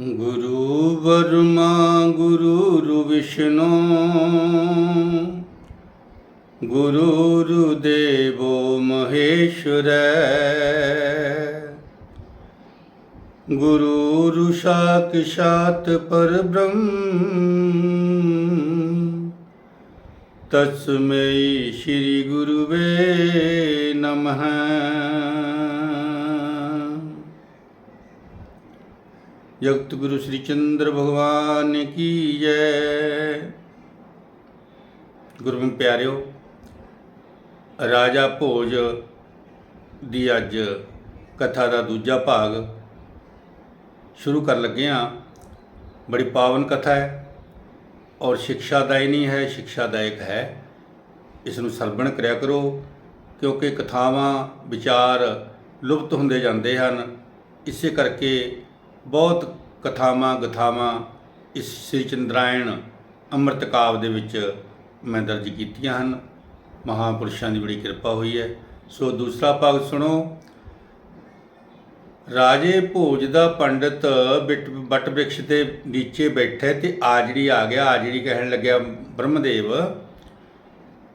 ਗੁਰੂ Burma ਗੁਰੂ ਵਿਸ਼ਨੂੰ। ਗੁਰੂ ਦੇਵੋ ਮਹੇਸ਼ਵਰੈ ਗੁਰੂ ਸਾਕਸ਼ਾਤ ਪਰਬ੍ਰਹਮ। ਤਸਮੈ ਸ਼੍ਰੀ ਗੁਰੁਵੇ ਨਮః ਜਗਤ ਗੁਰੂ ਸ੍ਰੀ ਚੰਦਰ ਭਗਵਾਨ ਕੀ ਜੈ। ਗੁਰੂ ਪਿਆਰਿਓ, ਰਾਜਾ ਭੋਜ ਦੀ ਅੱਜ ਕਥਾ ਦਾ ਦੂਜਾ ਭਾਗ ਸ਼ੁਰੂ ਕਰਨ ਲੱਗੇ ਹਾਂ। ਬੜੀ ਪਾਵਨ ਕਥਾ ਹੈ ਔਰ ਸਿੱਖਿਆਦਾਇਨੀ ਹੈ ਸਿੱਖਿਆਦਾਇਕ ਹੈ। ਇਸ ਨੂੰ ਸਰਵਣ ਕਰਿਆ ਕਰੋ ਕਿਉਂਕਿ ਕਥਾਵਾਂ, ਵਿਚਾਰ ਲੁਪਤ ਹੁੰਦੇ ਜਾਂਦੇ ਹਨ। ਇਸੇ ਕਰਕੇ ਬਹੁਤ ਕਥਾਵਾਂ ਗਥਾਵਾਂ ਇਸ ਸ੍ਰੀ ਚੰਦਰਾਇਣ ਅੰਮ੍ਰਿਤ ਕਾਵ ਦੇ ਵਿੱਚ ਮੈਂ ਦਰਜ ਕੀਤੀਆਂ ਹਨ। ਮਹਾਪੁਰਸ਼ਾਂ ਦੀ ਬੜੀ ਕਿਰਪਾ ਹੋਈ ਹੈ। ਸੋ ਦੂਸਰਾ ਭਾਗ ਸੁਣੋ। ਰਾਜੇ ਭੋਜ ਦਾ ਪੰਡਿਤ ਬਿਟ- ਬਟ ਬ੍ਰਿਕਸ਼ ਦੇ ਨੀਚੇ ਬੈਠੇ ਤੇ ਆਜੜੀ ਆ ਗਿਆ ਆਜੜੀ ਕਹਿਣ ਲੱਗਿਆ ਬ੍ਰਹਮਦੇਵ,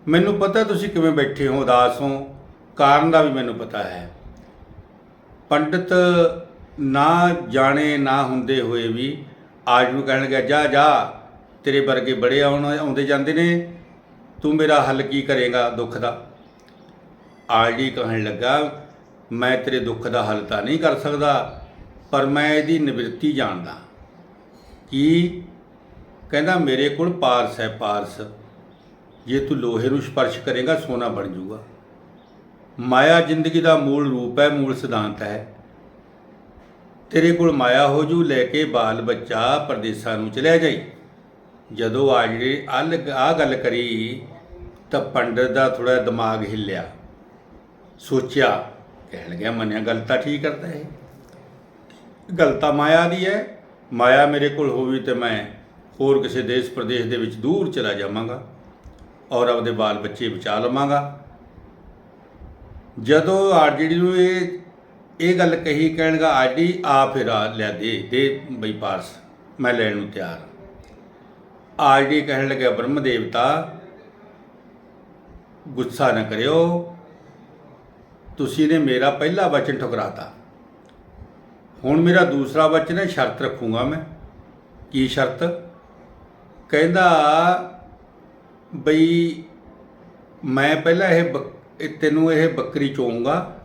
ਮੈਨੂੰ ਪਤਾ ਤੁਸੀਂ ਕਿਵੇਂ ਬੈਠੇ ਹੋ, ਉਦਾਸ ਹੋ। ਕਾਰਨ ਦਾ ਵੀ ਮੈਨੂੰ ਪਤਾ ਹੈ। ਪੰਡਿਤ ਨਾ ਜਾਣੇ ਨਾ ਹੁੰਦੇ ਹੋਏ ਵੀ ਆਜ ਨੂੰ ਕਹਿਣ ਲੱਗਿਆ, ਜਾ ਜਾ, ਤੇਰੇ ਵਰਗੇ ਬੜੇ ਆਉਣ, ਆਉਂਦੇ ਜਾਂਦੇ ਨੇ, ਤੂੰ ਮੇਰਾ ਹੱਲ ਕੀ ਕਰੇਗਾ ਦੁੱਖ ਦਾ? ਆਜੀ ਕਹਿਣ ਲੱਗਾ, ਮੈਂ ਤੇਰੇ ਦੁੱਖ ਦਾ ਹੱਲ ਤਾਂ ਨਹੀਂ ਕਰ ਸਕਦਾ, ਪਰ ਮੈਂ ਇਹਦੀ ਨਿਵਰਤੀ ਜਾਣਦਾ। ਕੀ? ਕਹਿੰਦਾ, ਮੇਰੇ ਕੋਲ ਪਾਰਸ ਹੈ, ਪਾਰਸ। ਜੇ ਤੂੰ ਲੋਹੇ ਨੂੰ ਸਪਰਸ਼ ਕਰੇਗਾ, ਸੋਨਾ ਬਣ ਜਾਊਗਾ। ਮਾਇਆ ਜ਼ਿੰਦਗੀ ਦਾ ਮੂਲ ਰੂਪ ਹੈ, ਮੂਲ ਸਿਧਾਂਤ ਹੈ। ਤੇਰੇ ਕੋਲ ਮਾਇਆ ਹੋ ਜੂ, ਲੈ ਕੇ ਬਾਲ ਬੱਚਾ ਪਰਦੇਸਾਂ ਨੂੰ ਚਲਿਆ ਜਾਈ। ਜਦੋਂ ਆ ਜਿਹੜੀ ਅਲ ਆ ਗੱਲ ਕਰੀ, ਤਾਂ ਪੰਡਤ ਦਾ ਥੋੜਾ ਦਿਮਾਗ ਹਿੱਲਿਆ। ਸੋਚਿਆ, ਕਹਿਣ ਗਿਆ ਮੰਨਿਆ, ਗੱਲ ਤਾਂ ਠੀਕ ਕਰਦਾ ਹੈ ਗੱਲ ਤਾਂ ਮਾਇਆ ਦੀ ਹੈ ਮਾਇਆ ਮੇਰੇ ਕੋਲ ਹੋਵੇ ਤੇ ਮੈਂ ਹੋਰ ਕਿਸੇ ਦੇਸ਼ ਪ੍ਰਦੇਸ਼ ਦੇ ਵਿੱਚ ਦੂਰ ਚਲਾ ਜਾਵਾਂਗਾ ਔਰ ਆਪਦੇ ਬਾਲ ਬੱਚੇ ਬਚਾ ਲਵਾਂਗਾ। ਜਦੋਂ ਆਰਜੀਡੀ ਨੂੰ ਇਹ ਇਹ ਗੱਲ ਕਹੀ ਕਹਿਣਗਾ ਆਡੀ ਆ ਫਿਰ ਆ ਲਿਆ ਦੇ ਦੇ ਬਈ ਪਾਰਸ, ਮੈਂ ਲੈਣ ਨੂੰ ਤਿਆਰ ਹਾਂ। ਆਰਡੀ ਕਹਿਣ ਲੱਗਿਆ, ਬ੍ਰਹਮ ਦੇਵਤਾ, ਗੁੱਸਾ ਨਾ ਕਰਿਓ। ਤੁਸੀਂ ਨੇ ਮੇਰਾ ਪਹਿਲਾ ਵਚਨ ਠੁਕਰਾਤਾ। ਹੁਣ ਮੇਰਾ ਦੂਸਰਾ ਵਚਨ ਹੈ, ਸ਼ਰਤ ਰੱਖੂੰਗਾ ਮੈਂ। ਕੀ ਸ਼ਰਤ? ਕਹਿੰਦਾ, ਬਈ ਮੈਂ ਪਹਿਲਾਂ ਇਹ ਬੱਕ- ਇਹ ਤੈਨੂੰ ਇਹ ਬੱਕਰੀ ਚੋਊਂਗਾ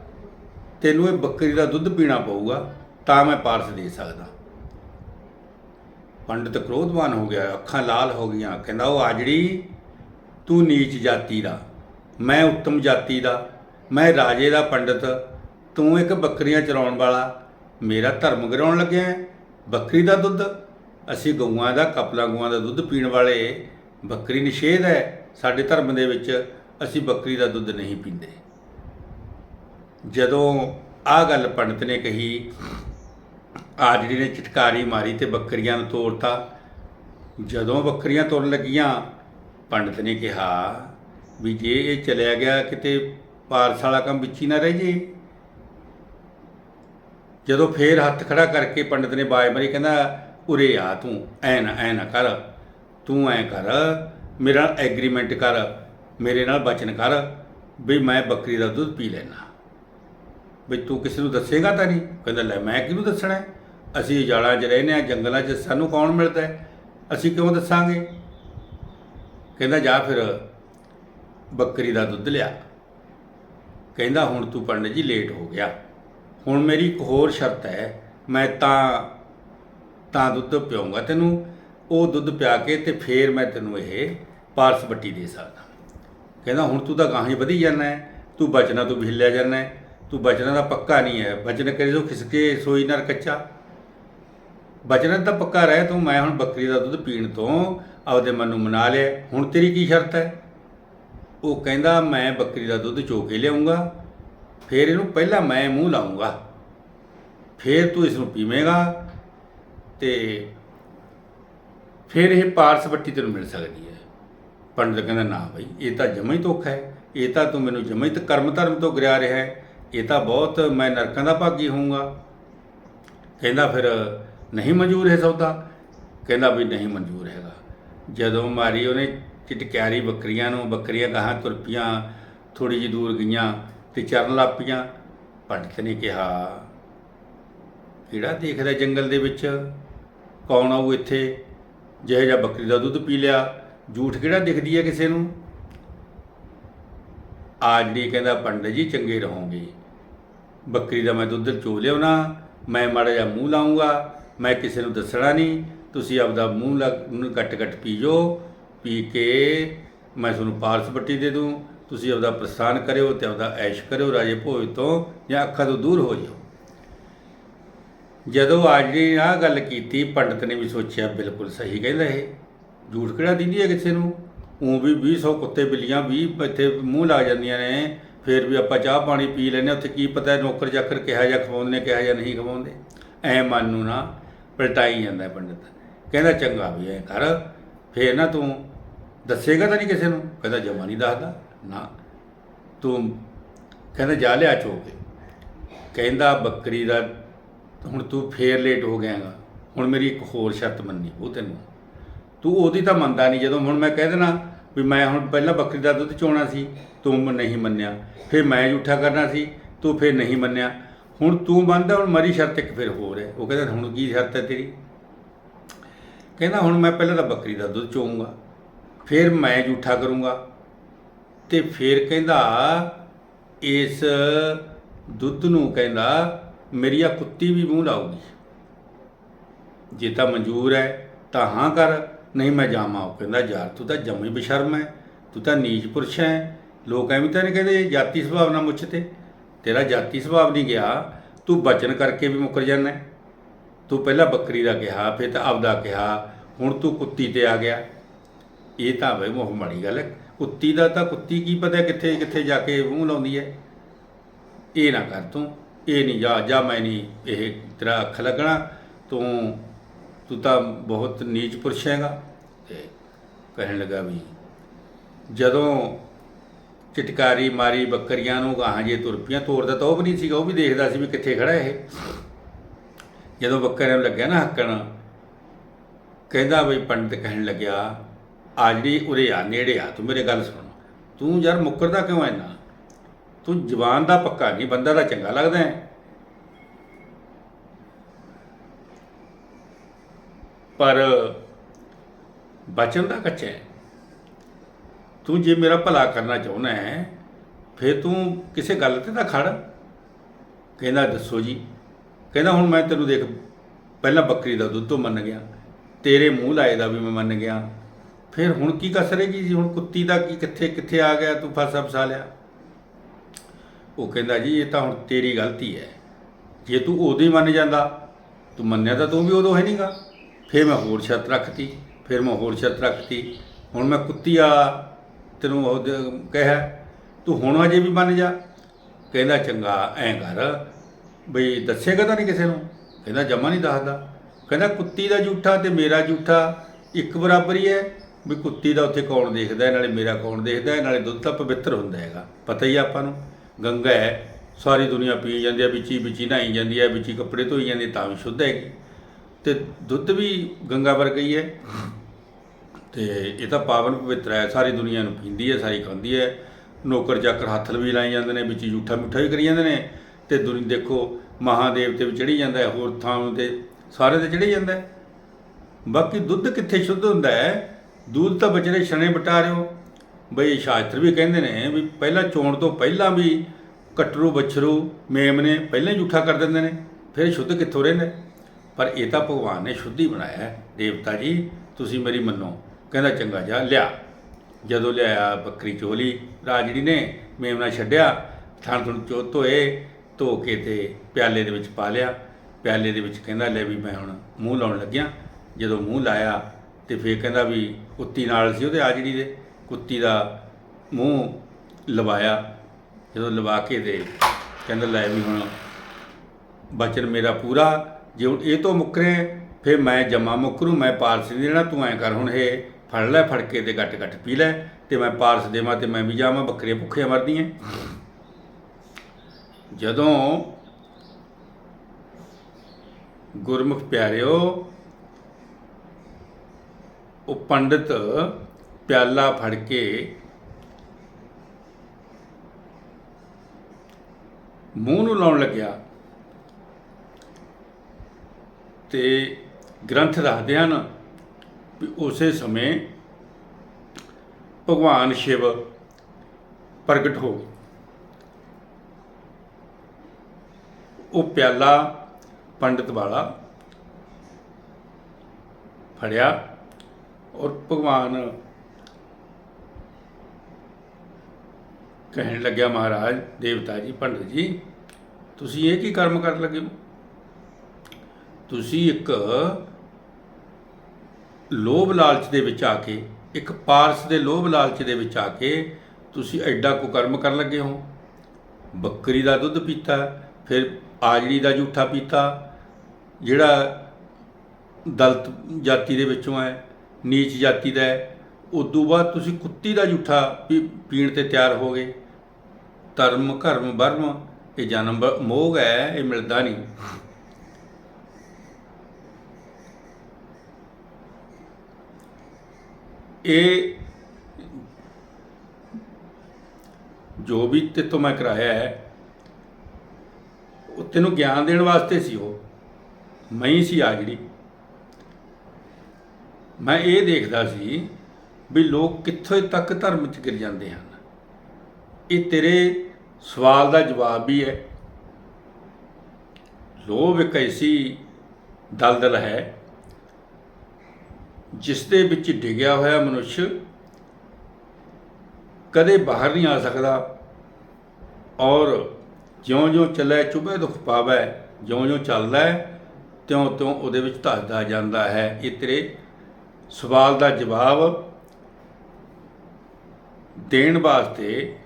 ਤੈਨੂੰ ਇਹ ਬੱਕਰੀ ਦਾ ਦੁੱਧ ਪੀਣਾ ਪਊਗਾ, ਤਾਂ ਮੈਂ ਪਾਰਸ ਦੇ ਸਕਦਾ ਪੰਡਿਤ ਕ੍ਰੋਧਵਾਨ ਹੋ ਗਿਆ, ਅੱਖਾਂ ਲਾਲ ਹੋ ਗਈਆਂ, ਕਹਿੰਦਾ, ਉਹ ਆਜੜੀ, ਤੂੰ ਨੀਚ ਜਾਤੀ ਦਾ, ਮੈਂ ਉੱਤਮ ਜਾਤੀ ਦਾ, ਮੈਂ ਰਾਜੇ ਦਾ ਪੰਡਿਤ, ਤੂੰ ਇੱਕ ਬੱਕਰੀਆਂ ਚਰਾਉਣ ਵਾਲਾ, ਮੇਰਾ ਧਰਮ ਗਿਰਾਉਣ ਲੱਗਿਆ ਹੈ। ਬੱਕਰੀ ਦਾ ਦੁੱਧ, ਅਸੀਂ ਗਊਆਂ ਦਾ, ਕਪਲਾ ਗਊਆਂ ਦਾ ਦੁੱਧ ਪੀਣ ਵਾਲੇ, ਬੱਕਰੀ ਨਿਸ਼ੇਧ ਹੈ, ਸਾਡੇ ਧਰਮ ਦੇ ਵਿੱਚ ਅਸੀਂ ਬੱਕਰੀ ਦਾ ਦੁੱਧ ਨਹੀਂ ਪੀਂਦੇ ਜਦੋਂ ਆਹ ਗੱਲ ਪੰਡਤ ਨੇ ਕਹੀ ਆਜੜੀ ਨੇ ਚਟਕਾਰੀ ਮਾਰੀ ਤੇ ਬੱਕਰੀਆਂ ਨੂੰ ਤੋੜਤਾ, ਜਦੋਂ ਬੱਕਰੀਆਂ ਤੁਰਨ ਲੱਗੀਆਂ, ਪੰਡਤ ਨੇ ਕਿਹਾ ਵੀ ਜੇ ਇਹ ਚਲਿਆ ਗਿਆ, ਕਿਤੇ ਪਾਰਸ ਵਾਲਾ ਕੰਮ ਵਿੱਚ ਹੀ ਨਾ ਰਹਿ ਜੇ। ਜਦੋਂ ਫੇਰ ਹੱਥ ਖੜਾ ਕਰਕੇ ਪੰਡਤ ਨੇ ਬਾਜ ਮਾਰੀ, ਕਹਿੰਦਾ, ਉਰੇ ਆ ਤੂੰ, ਐ ਨਾ ਐ ਨਾ ਕਰ, ਤੂੰ ਐ ਕਰ, ਮੇਰਾ ਐਗਰੀਮੈਂਟ ਕਰ, ਮੇਰੇ ਨਾਲ ਬਚਨ ਕਰ, ਵੀ ਮੈਂ ਬੱਕਰੀ ਦਾ ਦੁੱਧ ਪੀ ਲੈਣਾ ਵੀ ਤੂੰ ਕਿਸੇ ਨੂੰ ਦੱਸੇਗਾ ਤਾਂ ਨਹੀਂ? ਕਹਿੰਦਾ, ਲੈ, ਮੈਂ ਕਿਹਨੂੰ ਦੱਸਣਾ ਹੈ? ਅਸੀਂ ਜਾਲਾਂ 'ਚ ਰਹਿੰਦੇ ਆ ਜੰਗਲਾਂ 'ਚ ਸਾਨੂੰ ਕੌਣ ਮਿਲਦਾ ਹੈ? ਅਸੀਂ ਕਿਉਂ ਦੱਸਾਂਗੇ? ਕਹਿੰਦਾ, ਜਾ ਫਿਰ, ਬੱਕਰੀ ਦਾ ਦੁੱਧ ਲਿਆ। ਕਹਿੰਦਾ, ਹੁਣ ਤੂੰ ਪੰਡਤ ਜੀ ਲੇਟ ਹੋ ਗਿਆ। ਹੁਣ ਮੇਰੀ ਇੱਕ ਹੋਰ ਸ਼ਰਤ ਹੈ। ਮੈਂ ਤਾਂ ਤਾਂ ਦੁੱਧ ਪਿਆਉਂਗਾ ਤੈਨੂੰ। ਉਹ ਦੁੱਧ ਪਿਆ ਕੇ ਤੇ ਫੇਰ ਮੈਂ ਤੈਨੂੰ ਇਹ ਪਾਰਸ ਬੱਟੀ ਦੇ ਸਕਦਾ। ਕਹਿੰਦਾ, ਹੁਣ ਤੂੰ ਤਾਂ ਗਾਹਾਂ ਹੀ ਵਧੀ ਜਾਂਦਾ ਹੈ। ਤੂੰ ਬਚਨਾ ਤੂੰ ਹਿੱਲਿਆ ਜਾਂਦਾ ਹੈ। ਤੂੰ ਬਚਨ ਦਾ ਪੱਕਾ ਨਹੀਂ ਹੈ। ਬਚਨ ਕਰੇ ਸੋ ਖਿਸਕੇ ਸੋਈ ਨਰ ਕੱਚਾ। ਬਚਨ ਤਾਂ ਪੱਕਾ ਰਹਿ ਤੂੰ, ਮੈਂ ਹੁਣ ਬੱਕਰੀ ਦਾ ਦੁੱਧ ਪੀਣ ਤੋਂ ਆਪਦੇ ਮਨ ਨੂੰ ਮਨਾ ਲਿਆ। ਹੁਣ ਤੇਰੀ ਕੀ ਸ਼ਰਤ ਹੈ? ਉਹ ਕਹਿੰਦਾ, ਮੈਂ ਬੱਕਰੀ ਦਾ ਦੁੱਧ ਚੋ ਕੇ ਲਿਆਉਂਗਾ। ਫਿਰ ਇਹਨੂੰ ਪਹਿਲਾਂ ਮੈਂ ਮੂੰਹ ਲਾਉਂਗਾ। ਫਿਰ ਤੂੰ ਇਸ ਨੂੰ ਪੀਵੇਂਗਾ ਤੇ ਫਿਰ ਇਹ ਪਾਰਸ ਬੱਟੀ ਤੈਨੂੰ ਮਿਲ ਸਕਦੀ ਹੈ। ਪੰਡਤ ਕਹਿੰਦਾ, ਨਾ ਭਾਈ ਇਹ ਤਾਂ ਜਮਾ ਹੀ ਧੋਖਾ ਹੈ। ਇਹ ਤਾਂ ਤੂੰ ਮੈਨੂੰ ਜਮਾ ਹੀ ਤੇ, ਕਰਮ ਧਰਮ ਤੋਂ ਗਿਰਿਆ ਰਿਹਾ ਹੈ। ਇਹ ਤਾਂ ਬਹੁਤ ਮੈਂ ਨਰਕਾਂ ਦਾ ਭਾਗੀ ਹੋਊਂਗਾ। ਕਹਿੰਦਾ ਫਿਰ ਨਹੀਂ ਮਨਜ਼ੂਰ ਹੈ ਸੌਦਾ। ਕਹਿੰਦਾ ਵੀ ਨਹੀਂ ਮਨਜ਼ੂਰ ਹੈਗਾ। ਜਦੋਂ ਮਾਰੀ ਉਹਨੇ ਚਟਕਿਆਰੀ ਬੱਕਰੀਆਂ ਨੂੰ, ਬੱਕਰੀਆਂ ਗਾਹਾਂ ਤੁਰ ਪਈਆਂ ਥੋੜੀ ਜਿਹੀ ਦੂਰ ਗਈਆਂ ਤੇ ਚਰਨ ਲੱਗ ਪਈਆਂ ਪੰਡਤ ਨੇ ਕਿਹਾ, ਕਿਹੜਾ ਦੇਖਦਾ ਜੰਗਲ ਦੇ ਵਿੱਚ? ਕੌਣ ਆਊ ਇੱਥੇ? ਜਿਹੇ ਜਿਹਾ ਬੱਕਰੀ ਦਾ ਦੁੱਧ ਪੀ ਲਿਆ, ਝੂਠ ਕਿਹੜਾ ਦਿਖਦੀ ਹੈ ਕਿਸੇ ਨੂੰ? ਆ ਜਿਹੜੀ ਕਹਿੰਦਾ, ਪੰਡਤ ਜੀ, ਚੰਗੇ ਰਹੋਗੇ। ਬੱਕਰੀ ਦਾ ਮੈਂ ਦੁੱਧ ਚੋ ਲਿਆਉਣਾ, ਮੈਂ ਮਾੜਾ ਜਿਹਾ ਮੂੰਹ ਲਾਉਂਗਾ ਮੈਂ ਕਿਸੇ ਨੂੰ ਦੱਸਣਾ ਨਹੀਂ, ਤੁਸੀਂ ਆਪਦਾ ਮੂੰਹ ਲਾ ਨੂੰ ਕੱਟ ਕੱਟ ਪੀਜੋ, ਪੀ ਕੇ ਮੈਂ ਤੁਹਾਨੂੰ ਪਾਰਸ ਬੱਟੀ ਦੇ ਦੂੰ, ਤੁਸੀਂ ਆਪਦਾ ਪ੍ਰਸਥਾਨ ਕਰਿਓ ਤੇ ਆਪਦਾ ਐਸ਼ ਕਰਿਓ ਰਾਜੇ ਭੋਜ ਤੋਂ, ਜਾਂ ਅੱਖਾਂ ਤੋਂ ਦੂਰ ਹੋ ਜਾਓ। ਜਦੋਂ ਅੱਜ ਨੇ ਆਹ ਗੱਲ ਕੀਤੀ, ਪੰਡਤ ਨੇ ਵੀ ਸੋਚਿਆ, ਬਿਲਕੁਲ ਸਹੀ ਕਹਿੰਦਾ ਇਹ, ਝੂਠ ਕਿਹੜਾ ਦਿੰਦੀ ਹੈ ਕਿਸੇ ਨੂੰ? ਉਹ ਵੀ 200 ਕੁੱਤੇ ਬਿੱਲੀਆਂ ਵੀ ਇੱਥੇ ਮੂੰਹ ਲੱਗ ਜਾਂਦੀਆਂ ਨੇ ਫਿਰ ਵੀ ਆਪਾਂ ਚਾਹ ਪਾਣੀ ਪੀ ਲੈਂਦੇ ਹਾਂ, ਉੱਥੇ ਕੀ ਪਤਾ ਨੌਕਰ ਚਾਕਰ ਕਿਹਾ ਜਾਂ ਖਵਾਉਂਦੇ ਨੇ ਕਿਹਾ ਜਾਂ ਨਹੀਂ ਖਵਾਉਂਦੇ। ਐ ਮਨ ਨੂੰ ਨਾ ਪਲਟਾਈ ਜਾਂਦਾ ਹੈ ਪੰਡਤ। ਕਹਿੰਦਾ ਚੰਗਾ ਵੀ ਐ ਕਰ ਫੇਰ ਨਾ ਤੂੰ ਦੱਸੇਗਾ ਤਾਂ ਨਹੀਂ ਕਿਸੇ ਨੂੰ? ਕਹਿੰਦਾ ਜਮਾ ਨਹੀਂ ਦੱਸਦਾ। ਨਾ ਤੂੰ ਕਹਿੰਦਾ ਜਾ ਲਿਆ ਚੋ ਕੇ। ਕਹਿੰਦਾ ਬੱਕਰੀ ਦਾ ਹੁਣ ਤੂੰ ਫੇਰ ਲੇਟ ਹੋ ਗਿਆਗਾ। ਹੁਣ ਮੇਰੀ ਇੱਕ ਹੋਰ ਸ਼ਰਤ ਮੰਨੀ ਉਹ ਤੈਨੂੰ। ਤੂੰ ਉਹਦੀ ਤਾਂ ਮੰਨਦਾ ਨਹੀਂ। ਜਦੋਂ ਹੁਣ ਮੈਂ ਕਹਿ ਦੇਣਾ ਵੀ ਮੈਂ ਹੁਣ ਪਹਿਲਾਂ ਬੱਕਰੀ ਦਾ ਦੁੱਧ ਚੋਣਾ ਸੀ, ਤੂੰ ਨਹੀਂ ਮੰਨਿਆ। ਫਿਰ ਮੈਂ ਝੂਠਾ ਕਰਨਾ ਸੀ, ਤੂੰ ਫਿਰ ਨਹੀਂ ਮੰਨਿਆ। ਹੁਣ ਤੂੰ ਮੰਨਦਾ, ਹੁਣ ਮਰੀ ਸ਼ਰਤ ਇੱਕ ਫਿਰ ਹੋਰ ਹੈ। ਉਹ ਕਹਿੰਦਾ, ਹੁਣ ਕੀ ਸ਼ਰਤ ਹੈ ਤੇਰੀ? ਕਹਿੰਦਾ, ਹੁਣ ਮੈਂ ਪਹਿਲਾਂ ਤਾਂ ਬੱਕਰੀ ਦਾ ਦੁੱਧ ਚੋਊਂਗਾ। ਫਿਰ ਮੈਂ ਝੂਠਾ ਕਰੂੰਗਾ। ਤੇ ਫਿਰ ਕਹਿੰਦਾ, ਇਸ ਦੁੱਧ ਨੂੰ ਕਹਿੰਦਾ, ਮੇਰੀ ਆ ਕੁੱਤੀ ਵੀ ਮੂੰਹ ਲਾਊਗੀ। ਜੇ ਤਾਂ ਮਨਜ਼ੂਰ ਹੈ, ਤਾਂ ਹਾਂ ਕਰ। ਨਹੀਂ ਮੈਂ ਜਾਵਾਂ। ਉਹ ਕਹਿੰਦਾ, ਯਾਰ ਤੂੰ ਤਾਂ ਜੰਮੀ ਬਸ਼ਰਮ ਹੈ, ਤੂੰ ਤਾਂ ਨੀਚ ਪੁਰਸ਼ ਹੈ। ਲੋਕ ਐਵੇਂ ਤਾਂ ਨਹੀਂ ਕਹਿੰਦੇ ਜਾਤੀ ਸੁਭਾਅ ਨਾ ਮੁੱਛ ਤੇ। ਤੇਰਾ ਜਾਤੀ ਸੁਭਾਅ ਨਹੀਂ ਗਿਆ, ਤੂੰ ਬਚਨ ਕਰਕੇ ਵੀ ਮੁੱਕਰ ਜਾਂਦਾ ਤੂੰ ਪਹਿਲਾਂ ਬੱਕਰੀ ਦਾ ਕਿਹਾ, ਫਿਰ ਤਾਂ ਆਪਦਾ ਕਿਹਾ, ਹੁਣ ਤੂੰ ਕੁੱਤੀ ਤੇ ਆ ਗਿਆ। ਇਹ ਤਾਂ ਬਈ ਮੋਹ ਮਾੜੀ ਗੱਲ ਹੈ। ਕੁੱਤੀ ਦਾ ਤਾਂ ਕੁੱਤੀ ਕੀ ਪਤਾ ਕਿੱਥੇ ਕਿੱਥੇ ਜਾ ਕੇ ਮੂੰਹ ਲਾਉਂਦੀ ਹੈ। ਇਹ ਨਾ ਕਰ ਤੂੰ, ਇਹ ਨਹੀਂ ਜਾ ਜਾ ਮੈਂ ਨਹੀਂ ਇਹ ਤੇਰਾ ਅੱਖ ਲੱਗਣਾ, ਤੂੰ ਤੂੰ ਤਾਂ ਬਹੁਤ ਨੀਚ ਪੁਰਸ਼ ਹੈਗਾ। ਤੇ ਕਹਿਣ ਲੱਗਾ ਵੀ ਜਦੋਂ ਚਟਕਾਰੀ ਮਾਰੀ ਬੱਕਰੀਆਂ ਨੂੰ, ਗਾਹਾਂ ਜੇ ਤੁਰਪੀਆਂ, ਤੋਰਦਾ ਤਾਂ ਉਹ ਵੀ ਨਹੀਂ ਸੀਗਾ, ਉਹ ਵੀ ਦੇਖਦਾ ਸੀ ਵੀ ਕਿੱਥੇ ਖੜਾ ਇਹ। ਜਦੋਂ ਬੱਕਰੀਆਂ ਨੂੰ ਲੱਗਿਆ ਨਾ ਹੱਕਣ, ਕਹਿੰਦਾ ਬਈ ਪੰਡਤ ਕਹਿਣ ਲੱਗਿਆ, ਆ ਜਿਹੜੀ ਉਰੇ ਆ, ਨੇੜੇ ਆ, ਤੂੰ ਮੇਰੇ ਗੱਲ ਸੁਣ। ਤੂੰ ਯਾਰ ਮੁੱਕਰਦਾ ਕਿਉਂ ਐਨਾ ਤੂੰ ਜਵਾਨ ਦਾ ਪੱਕਾ ਨਹੀਂ, ਬੰਦਾ ਦਾ ਚੰਗਾ ਲੱਗਦਾ ਹੈ। ਪਰ ਬਚਨ ਦਾ ਕੱਚਾ ਹੈ। ਤੂੰ ਜੇ ਮੇਰਾ ਭਲਾ ਕਰਨਾ ਚਾਹੁੰਦਾ ਹੈ, ਫਿਰ ਤੂੰ ਕਿਸੇ ਗੱਲ ਤੇ ਤਾਂ ਖੜ। ਕਹਿੰਦਾ, ਦੱਸੋ ਜੀ। ਕਹਿੰਦਾ, ਹੁਣ ਮੈਂ ਤੈਨੂੰ ਦੇਖ, ਪਹਿਲਾਂ ਬੱਕਰੀ ਦਾ ਦੁੱਧ ਤੋਂ ਮੰਨ ਗਿਆ। ਤੇਰੇ ਮੂੰਹ ਲਾਏ ਦਾ ਵੀ ਮੈਂ ਮੰਨ ਗਿਆ। ਫਿਰ ਹੁਣ ਕੀ ਕਸਰੇਗੀ ਜੀ? ਹੁਣ ਕੁੱਤੀ ਦਾ ਕੀ, ਕਿੱਥੇ ਕਿੱਥੇ ਆ ਗਿਆ? ਤੂੰ ਫਸਾ ਫਸਾ ਲਿਆ। ਉਹ ਕਹਿੰਦਾ, ਜੀ, ਇਹ ਤਾਂ ਹੁਣ ਤੇਰੀ ਗਲਤੀ ਹੈ। ਜੇ ਤੂੰ ਉਦੋਂ ਹੀ ਮੰਨ ਜਾਂਦਾ, ਤੂੰ ਮੰਨਿਆ ਤਾਂ ਤੂੰ ਵੀ ਉਦੋਂ ਹੈ ਨਹੀਂਗਾ ਫਿਰ ਮੈਂ ਹੋਰ ਸ਼ਰਤ ਰੱਖਤੀ ਫਿਰ ਮੈਂ ਹੋਰ ਸ਼ਰਤ ਰੱਖਤੀ। ਹੁਣ ਮੈਂ ਕੁੱਤੀ ਆ ਤੈਨੂੰ ਉਹ ਦ- ਕਿਹਾ ਤੂੰ ਹੁਣ ਅਜੇ ਵੀ ਮੰਨ ਜਾ। ਕਹਿੰਦਾ ਚੰਗਾ ਐਂ ਕਰ। ਬਈ ਦੱਸੇਗਾ ਤਾਂ ਨਹੀਂ ਕਿਸੇ ਨੂੰ? ਕਹਿੰਦਾ ਜਮਾ ਨਹੀਂ ਦੱਸਦਾ। ਕਹਿੰਦਾ ਕੁੱਤੀ ਦਾ ਝੂਠਾ ਤੇ ਮੇਰਾ ਝੂਠਾ ਇੱਕ ਬਰਾਬਰ ਹੀ ਹੈ। ਵੀ ਕੁੱਤੀ ਦਾ ਉੱਥੇ ਕੌਣ ਦੇਖਦਾ ਹੈ, ਨਾਲੇ ਮੇਰਾ ਕੌਣ ਦੇਖਦਾ ਹੈ, ਨਾਲੇ ਦੁੱਧ ਤਾਂ ਪਵਿੱਤਰ ਹੁੰਦਾ ਹੈਗਾ। ਪਤਾ ਹੀ ਆਪਾਂ ਨੂੰ। ਗੰਗਾ ਹੈ ਸਾਰੀ ਦੁਨੀਆ ਪੀ ਜਾਂਦੀ ਹੈ ਵਿੱਚ ਹੀ ਵਿੱਚ ਹੀ ਨਹਾਈ ਜਾਂਦੀ ਹੈ ਵਿੱਚ ਹੀ ਕੱਪੜੇ ਧੋਈ ਜਾਂਦੇ ਤਾਂ ਵੀ ਸ਼ੁੱਧ ਹੈਗੀ। ਤੇ ਦੁੱਧ ਵੀ ਗੰਗਾ ਵਰਗਾ ਹੀ ਹੈ। ਤੇ ਇਹ ਤਾਂ ਪਾਵਨ ਪਵਿੱਤਰ ਹੈ, ਸਾਰੀ ਦੁਨੀਆ ਨੂੰ ਪੀਂਦੀ ਹੈ, ਸਾਰੀ ਖਾਂਦੀ ਹੈ। ਨੌਕਰ ਚਾਕਰ ਹੱਥ ਵੀ ਲਾਈ ਜਾਂਦੇ ਨੇ, ਵਿੱਚ ਹੀ ਝੂਠਾ ਮਿੱਠਾ ਵੀ ਕਰੀ ਜਾਂਦੇ ਨੇ। ਤੇ ਦੁਨੀ ਦੇਖੋ, ਮਹਾਦੇਵ ਤੇ ਵੀ ਚੜੀ ਜਾਂਦਾ ਹੈ, ਹੋਰ ਥਾਂ ਤੇ ਸਾਰੇ ਤੇ ਚੜੀ ਜਾਂਦਾ ਹੈ। ਬਾਕੀ ਦੁੱਧ ਕਿੱਥੇ ਸ਼ੁੱਧ ਹੁੰਦਾ ਹੈ? ਦੁੱਧ ਤਾਂ ਬਚਰੇ ਛਣੇ ਬਟਾ ਰਿਓ ਬਈ ਸ਼ਾਸਤਰ ਵੀ ਕਹਿੰਦੇ ਨੇ ਵੀ ਪਹਿਲਾਂ ਚੋਣ ਤੋਂ ਪਹਿਲਾਂ ਵੀ ਕਟਰੂ ਬਛਰੂ ਮੇਮਨੇ ਪਹਿਲਾਂ ਹੀ ਝੂਠਾ ਕਰ ਦਿੰਦੇ ਨੇ, ਫਿਰ ਸ਼ੁੱਧ ਕਿੱਥੋਂ ਰਹਿੰਦਾ ਪਰ ਇਹ ਤਾਂ ਭਗਵਾਨ ਨੇ ਸ਼ੁੱਧੀ ਬਣਾਇਆ ਹੈ। ਦੇਵਤਾ ਜੀ, ਤੁਸੀਂ ਮੇਰੀ ਮੰਨੋ। ਕਹਿੰਦਾ, ਚੰਗਾ ਜਾ, ਲਿਆ। ਜਦੋਂ ਲਿਆਇਆ ਬੱਕਰੀ ਚੋਲੀ, ਰਾਜੜੀ ਨੇ ਮੇਮਨਾ ਛੱਡਿਆ, ਥਣ ਥਣ ਚੋ ਧੋਏ, ਧੋ ਕੇ ਤੇ ਪਿਆਲੇ ਦੇ ਵਿੱਚ ਪਾ ਲਿਆ। ਪਿਆਲੇ ਦੇ ਵਿੱਚ ਕਹਿੰਦਾ, ਲੈ ਵੀ ਮੈਂ ਹੁਣ ਮੂੰਹ ਲਾਉਣ ਲੱਗਿਆ। ਜਦੋਂ ਮੂੰਹ ਲਾਇਆ ਤੇ ਫੇਰ ਕਹਿੰਦਾ ਵੀ ਕੁੱਤੀ ਨਾਲ ਸੀ ਉਹਦੇ ਆਜੜੀ ਦੇ। ਕੁੱਤੀ ਦਾ ਮੂੰਹ ਲਵਾਇਆ। ਜਦੋਂ ਲਵਾ ਕੇ ਦੇ ਕਹਿੰਦਾ, ਲੈ ਵੀ ਹੁਣ ਬਚਨ ਮੇਰਾ ਪੂਰਾ। ਜੇ ਹੁਣ ਇਹ ਤੋਂ ਮੁੱਕਰੇ, ਫਿਰ ਮੈਂ ਜਮਾ ਮੁੱਕਰੂ, ਮੈਂ ਪਾਰਸ ਨਹੀਂ ਦੇਣਾ, ਤੂੰ ਐਂ ਕਰ ਹੁਣ ਇਹ ਫੜ ਲੈ, ਫੜ ਕੇ ਤੇ ਗੱਟ ਗੱਟ ਪੀ ਲੈ, ਤੇ ਮੈਂ ਪਾਰਸ ਦੇਵਾਂ ਤੇ ਮੈਂ ਵੀ ਜਾਵਾਂ, ਬੱਕਰੀਆਂ ਭੁੱਖੀਆਂ ਮਰਦੀਆਂ। ਜਦੋਂ ਗੁਰਮੁਖ ਪਿਆਰਿਓ, ਉਹ ਪੰਡਿਤ ਪਿਆਲਾ ਫੜ ਕੇ ਮੂੰਹ ਨੂੰ ਲਾਉਣ ਲੱਗਿਆ। ਤੇ ਗ੍ਰੰਥ ਦੱਸਦੇ ਹਨ ਵੀ ਉਸੇ ਸਮੇਂ ਭਗਵਾਨ ਸ਼ਿਵ ਪ੍ਰਗਟ ਹੋ ਗਏ। ਉਹ ਪਿਆਲਾ ਪੰਡਿਤ ਵਾਲਾ ਫੜਿਆ ਔਰ ਭਗਵਾਨ ਕਹਿਣ ਲੱਗਿਆ, ਮਹਾਰਾਜ, ਦੇਵਤਾ ਜੀ, ਪੰਡਿਤ ਜੀ, ਤੁਸੀਂ ਇਹ ਕੀ ਕਰਮ ਕਰਨ ਲੱਗੇ ਹੋ? ਤੁਸੀਂ ਇੱਕ ਲੋਭ ਲਾਲਚ ਦੇ ਵਿੱਚ ਆ ਕੇ, ਇੱਕ ਪਾਰਸ ਦੇ ਲੋਭ ਲਾਲਚ ਦੇ ਵਿੱਚ ਆ ਕੇ ਤੁਸੀਂ ਐਡਾ ਕੁਕਰਮ ਕਰਨ ਲੱਗੇ ਹੋ। ਬੱਕਰੀ ਦਾ ਦੁੱਧ ਪੀਤਾ, ਫਿਰ ਆਜੜੀ ਦਾ ਝੂਠਾ ਪੀਤਾ, ਜਿਹੜਾ ਦਲਤ ਜਾਤੀ ਦੇ ਵਿੱਚੋਂ ਹੈ, ਨੀਚ ਜਾਤੀ ਦਾ ਹੈ, ਉਦੋਂ ਬਾਅਦ ਤੁਸੀਂ ਕੁੱਤੀ ਦਾ ਝੂਠਾ ਪੀ- ਪੀਣ ਤੇ ਤਿਆਰ ਹੋ ਗਏ। ਧਰਮ ਕਰਮ ਬਰਮ ਇਹ ਜਨਮ ਬ- ਮੋਹ ਹੈ, ਇਹ ਮਿਲਦਾ ਨਹੀਂ। ਇਹ ਜੋ ਵੀ ਤੇ ਤੋਂ ਮੈਂ ਕਰਾਇਆ ਹੈ, ਉਹ ਤੈਨੂੰ ਗਿਆਨ ਦੇਣ ਵਾਸਤੇ ਸੀ ਉਹ। ਮੈਂ ਸੀ ਆ ਜਿਹੜੀ। ਮੈਂ ਇਹ ਦੇਖਦਾ ਸੀ ਵੀ ਲੋਕ ਕਿੱਥੇ ਤੱਕ ਧਰਮ ਚ ਗਿਰ ਜਾਂਦੇ ਹਨ। ਇਹ ਤੇਰੇ ਸਵਾਲ ਦਾ ਜਵਾਬ ਵੀ ਹੈ। ਲੋਭ ਇੱਕ ਐਸੀ ਦਲਦਲ ਹੈ ਜਿਸ ਦੇ ਵਿੱਚ ਡਿੱਗਿਆ ਹੋਇਆ ਮਨੁੱਖ ਕਦੇ ਬਾਹਰ ਨਹੀਂ ਆ ਸਕਦਾ ਔਰ ਜਿਉਂ-ਜਿਉਂ ਚੱਲੇ, ਚੁਭੇ ਦੁੱਖ ਪਾਵੇ, ਜਿਉਂ-ਜਿਉਂ ਚੱਲਦਾ ਹੈ, ਤਿਉਂ-ਤਿਉਂ ਉਹਦੇ ਵਿੱਚ ਧੱਸਦਾ ਜਾਂਦਾ ਹੈ। ਇਹ ਤੇਰੇ ਸਵਾਲ ਦਾ ਜਵਾਬ ਦੇਣ ਵਾਸਤੇ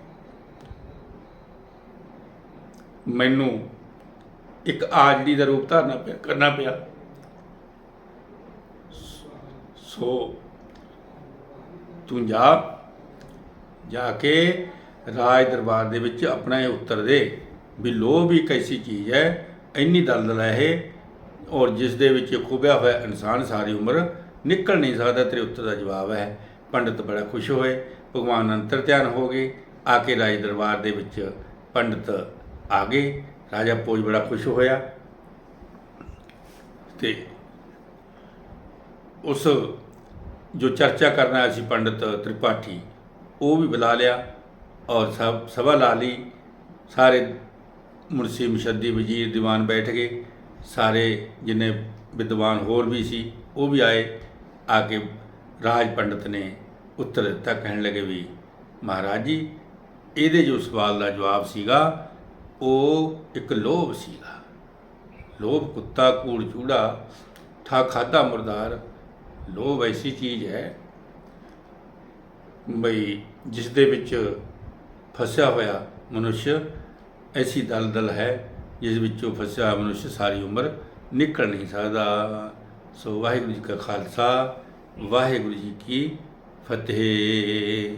ਮੈਨੂੰ ਇੱਕ ਆਜੜੀ ਦਾ ਰੂਪ ਧਾਰਨਾ ਪਿਆ, ਕਰਨਾ ਪਿਆ। ਸੋ ਤੂੰ ਜਾ ਜਾ ਕੇ ਰਾਜ ਦਰਬਾਰ ਦੇ ਵਿੱਚ ਆਪਣਾ ਇਹ ਉੱਤਰ ਦੇ ਵੀ ਲੋਭ ਇੱਕ ਐਸੀ ਚੀਜ਼ ਹੈ, ਇੰਨੀ ਦਲਦਲ ਹੈ ਇਹ, ਔਰ ਜਿਸ ਦੇ ਵਿੱਚ ਖੁੱਬਿਆ ਹੋਇਆ ਇਨਸਾਨ ਸਾਰੀ ਉਮਰ ਨਿਕਲ ਨਹੀਂ ਸਕਦਾ, ਤੇਰੇ ਉੱਤਰ ਦਾ ਜਵਾਬ ਹੈ। ਪੰਡਿਤ ਬੜਾ ਖੁਸ਼ ਹੋਏ, ਭਗਵਾਨ ਅੰਤਰ ਧਿਆਨ ਹੋ ਗਏ, ਆ ਕੇ ਰਾਜ ਦਰਬਾਰ ਦੇ ਵਿੱਚ ਪੰਡਿਤ ਆ ਗਏ, ਰਾਜਾ ਪੋਜ ਬੜਾ ਖੁਸ਼ ਹੋਇਆ। ਤੇ ਉਸ ਜੋ ਚਰਚਾ ਕਰਨਾ ਆਇਆ ਸੀ ਪੰਡਿਤ ਤ੍ਰਿਪਾਠੀ, ਉਹ ਵੀ ਬੁਲਾ ਲਿਆ ਔਰ ਸਭ, ਸਭਾ ਲਾ ਲਈ। ਸਾਰੇ ਮੁਰਸ਼ੀ ਮਸ਼ੱਦੀ ਵਜ਼ੀਰ ਦੀਵਾਨ ਬੈਠ ਗਏ। ਸਾਰੇ ਜਿੰਨੇ ਵਿਦਵਾਨ ਹੋਰ ਵੀ ਸੀ, ਉਹ ਵੀ ਆਏ। ਆ ਕੇ ਰਾਜ ਪੰਡਿਤ ਨੇ ਉੱਤਰ ਦਿੱਤਾ, ਕਹਿਣ ਲੱਗੇ ਵੀ ਮਹਾਰਾਜ ਜੀ, ਇਹਦੇ ਜੋ ਸਵਾਲ ਦਾ ਜਵਾਬ ਸੀਗਾ, ਉਹ ਇੱਕ ਲੋਭ ਸੀਗਾ। ਲੋਭ ਕੁੱਤਾ, ਕੂੜ, ਚੂੜਾ ਥਾ ਖਾਦਾ ਮੁਰਦਾਰ ਲੋਭ ਐਸੀ ਚੀਜ਼ ਹੈ। ਬਈ ਜਿਸ ਦੇ ਵਿੱਚ ਫਸਿਆ ਹੋਇਆ ਮਨੁੱਖ ਐਸੀ ਦਲਦਲ ਹੈ, ਜਿਸ ਵਿੱਚੋਂ ਫਸਿਆ ਹੋਇਆ ਮਨੁੱਖ ਸਾਰੀ ਉਮਰ ਨਿਕਲ ਨਹੀਂ ਸਕਦਾ। ਸੋ ਵਾਹਿਗੁਰੂ ਜੀ ਕਾ ਖਾਲਸਾ, ਵਾਹਿਗੁਰੂ ਜੀ ਕੀ ਫਤਿਹ।